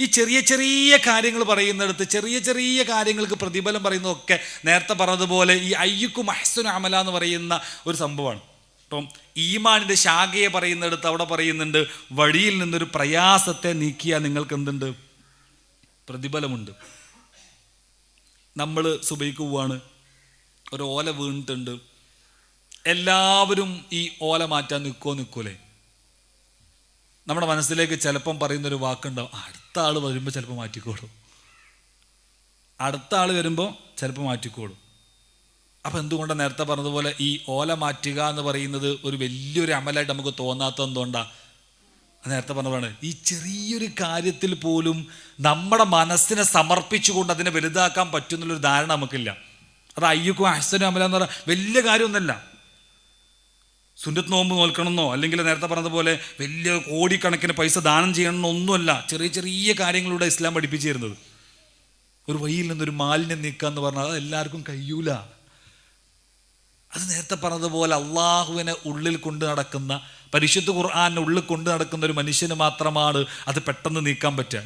ഈ ചെറിയ ചെറിയ കാര്യങ്ങൾ പറയുന്നിടത്ത് ചെറിയ ചെറിയ കാര്യങ്ങൾക്ക് പ്രതിഫലം പറയുന്നതൊക്കെ നേരത്തെ പറഞ്ഞതുപോലെ ഈ അയ്യുക്കും അഹ്സനു അമല എന്ന് പറയുന്ന ഒരു സംഭവമാണ്. ഇപ്പം ഈമാനിന്റെ ശാഖയെ പറയുന്നിടത്ത് അവിടെ പറയുന്നുണ്ട് വഴിയിൽ നിന്നൊരു പ്രയാസത്തെ നീക്കിയാൽ നിങ്ങൾക്ക് എന്തുണ്ട് പ്രതിഫലമുണ്ട്. നമ്മൾ സുബൈക്ക് പോവാണ് ഒരു ഓല വീണിട്ടുണ്ട്. എല്ലാവരും ഈ ഓല മാറ്റാൻ നിൽക്കോ നിൽക്കൂലേ നമ്മുടെ മനസ്സിലേക്ക് ചിലപ്പം പറയുന്നൊരു വാക്കുണ്ടാവും "ആ, ആൾ വരുമ്പോൾ ചിലപ്പോൾ മാറ്റിക്കോളും. അടുത്ത ആൾ വരുമ്പോൾ ചിലപ്പോൾ മാറ്റിക്കോളും. അപ്പം എന്തുകൊണ്ടാണ് നേരത്തെ പറഞ്ഞതുപോലെ ഈ ഓല മാറ്റുക എന്ന് പറയുന്നത് ഒരു വലിയൊരു അമലായിട്ട് നമുക്ക് തോന്നാത്ത എന്തുകൊണ്ടാണ് നേരത്തെ പറഞ്ഞതാണ്. ഈ ചെറിയൊരു കാര്യത്തിൽ പോലും നമ്മുടെ മനസ്സിനെ സമർപ്പിച്ചുകൊണ്ട് അതിനെ വലുതാക്കാൻ പറ്റുന്നുള്ളൊരു ധാരണ നമുക്കില്ല. അത് അയ്യക്കും അഹ്സനും അമല എന്ന് പറഞ്ഞാൽ വലിയ കാര്യമൊന്നുമല്ല. സുന്നത്ത് നോമ്പ് നോൽക്കണമെന്നോ അല്ലെങ്കിൽ നേരത്തെ പറഞ്ഞതുപോലെ വലിയ കോടിക്കണക്കിന് പൈസ ദാനം ചെയ്യണമെന്നോ ഒന്നുമല്ല ചെറിയ ചെറിയ കാര്യങ്ങളിലൂടെ ഇസ്ലാം പഠിപ്പിച്ചിരുന്നത്. ഒരു വഴിയിൽ നിന്നൊരു മാലിന്യം നീക്കുക എന്ന് പറഞ്ഞാൽ അത് എല്ലാവർക്കും കഴിയൂല. അത് നേരത്തെ പറഞ്ഞതുപോലെ അള്ളാഹുവിനെ ഉള്ളിൽ കൊണ്ട് നടക്കുന്ന പരിശുദ്ധ ഖുർആാനിനെ ഉള്ളിൽ കൊണ്ട് നടക്കുന്ന ഒരു മനുഷ്യന് മാത്രമാണ് അത് പെട്ടെന്ന് നീക്കാൻ പറ്റുക.